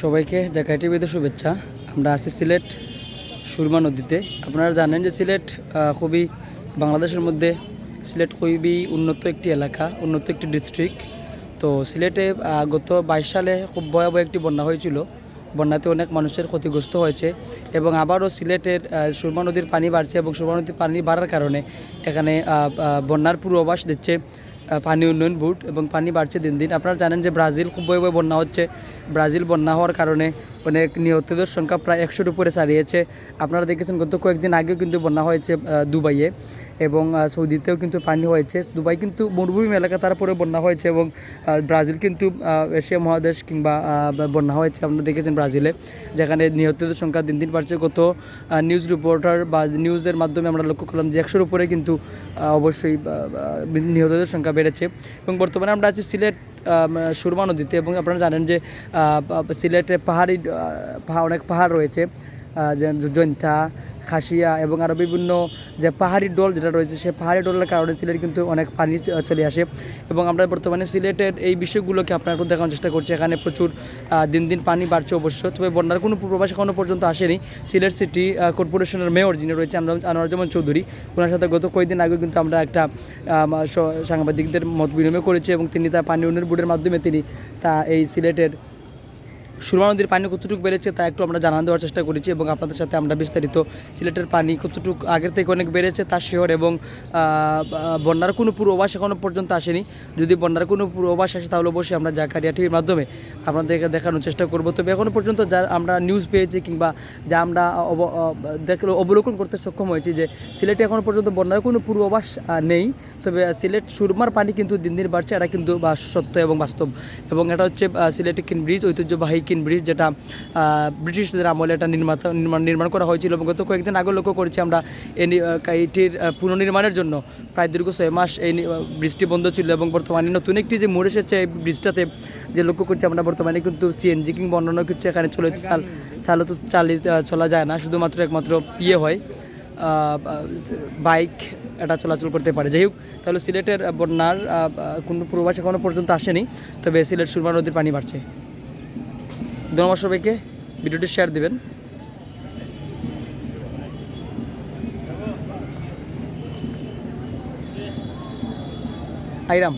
সবাইকে জায়গা টিভিতে শুভেচ্ছা। আমরা আছি সিলেট সুরমা নদীতে। আপনারা জানেন যে সিলেট খুবই বাংলাদেশের মধ্যে সিলেট খুবই উন্নত একটি এলাকা, উন্নত একটি ডিস্ট্রিক্ট তো সিলেটে গত বাইশ সালে খুব ভয়াবহ একটি বন্যা হয়েছিল। বন্যাতে অনেক মানুষের ক্ষতিগ্রস্ত হয়েছে এবং আবারও সিলেটের সুরমা নদীর পানি বাড়ছে এবং সুরমা নদীর পানি বাড়ার কারণে এখানে বন্যার পূর্বাভাস দিচ্ছে। পানি উন্নয়ন বোর্ড এবং পানি বাড়ছে দিন দিন। আপনারা জানেন যে ব্রাজিল খুব ভয়াবহ বন্যা হচ্ছে। ব্রাজিল বন্যা হওয়ার কারণে অনেক নিহতদের সংখ্যা প্রায় একশোর উপরে ছাড়িয়েছে। আপনারা দেখেছেন গত কয়েকদিন আগেও কিন্তু বন্যা হয়েছে দুবাইয়ে এবং সৌদিতেও কিন্তু পানি হয়েছে। দুবাই কিন্তু মরুভূমি এলাকা তারপরে বন্যা হয়েছে এবং ব্রাজিল কিন্তু এশিয়া মহাদেশ কিংবা বন্যা হয়েছে। আপনারা দেখেছেন ব্রাজিলে, যেখানে নিহতদের সংখ্যা দিন দিন বাড়ছে। গত নিউজ রিপোর্টার বা নিউজের মাধ্যমে আমরা লক্ষ্য করলাম যে একশোর উপরে কিন্তু অবশ্যই নিহতদের সংখ্যা বেড়েছে। এবং বর্তমানে আমরা আছি সিলেট সুরমা নদীতে এবং আপনারা জানেন যে সিলেটে পাহাড়ি অনেক পাহাড় রয়েছে জৈন্তা খাসিয়া এবং আরও বিভিন্ন যে পাহাড়ি ডোল যেটা রয়েছে সেই পাহাড়ি ডোলের কারণে সিলেট কিন্তু অনেক পানি চলে আসে। এবং আমরা বর্তমানে সিলেটের এই বিষয়গুলোকে আপনার দেখানোর চেষ্টা করছি। এখানে প্রচুর দিন দিন পানি বাড়ছে অবশ্য তবে বন্যার কোনো পূর্বাভাস এখনও পর্যন্ত আসেনি। সিলেট সিটি কর্পোরেশনের মেয়র যিনি রয়েছে আনোয়ার আনোয়ারুজ্জামান চৌধুরী ওনার সাথে গত কয়েকদিন আগে কিন্তু আমরা একটা সাংবাদিকদের মত বিনিময় করেছি এবং তিনি তার পানি উন্নয়ন বোর্ডের মাধ্যমে তিনি তা এই সিলেটের সুরমা নদীর পানি কতটুকু বেড়েছে তা একটু আমরা জানান দেওয়ার চেষ্টা করেছি এবং আপনাদের সাথে আমরা বিস্তারিত সিলেটের পানি কতটুকু আগের থেকে অনেক বেড়েছে তার শিহর এবং বন্যার কোনো পূর্বাভাস এখনও পর্যন্ত আসেনি। যদি বন্যার কোনো পূর্বাভাস আসে তাহলে অবশ্যই আমরা জাকারিয়া টিভির মাধ্যমে আপনাদেরকে দেখানোর চেষ্টা করব। তবে এখনও পর্যন্ত যা আমরা নিউজ পেয়েছি কিংবা যা আমরা দেখলে অবলোকন করতে সক্ষম হয়েছি যে সিলেটে এখনও পর্যন্ত বন্যার কোনো পূর্বাভাস নেই। তবে সিলেট সুরমার পানি কিন্তু দিন দিন বাড়ছে। এটা কিন্তু সত্য এবং বাস্তব। এবং এটা হচ্ছে সিলেটে কিন ব্রিজ ঐতিহ্যবাহী কিন ব্রিজ যেটা ব্রিটিশদের আমলে এটা নির্মাত নির্মাণ নির্মাণ করা হয়েছিল এবং গত কয়েকদিন আগে লক্ষ্য করেছি আমরা এটির পুনর্নির্মাণের জন্য। প্রায় দীর্ঘ ছয় মাস এই ব্রিজটি বন্ধ ছিল এবং বর্তমানে নতুন একটি যে মোড় এসেছে এই ব্রিজটাতে যে লক্ষ্য করছি আমরা বর্তমানে কিন্তু সিএনজি কিংবা অন্যান্য কিছু এখানে চলে চাল চালিত চালিত আহ, চলা যায় না শুধুমাত্র একমাত্র ইয়ে হয় বাইক এটা চলাচল করতে পারে। যাই হোক তাহলে সিলেটের বন্যার কোনো পূর্বাভাস এখনও পর্যন্ত আসেনি তবে সিলেট সুরমা নদীর পানি বাড়ছে। ধন্যবাদ সবাইকে। ভিডিওটি শেয়ার দিবেন। আইরাম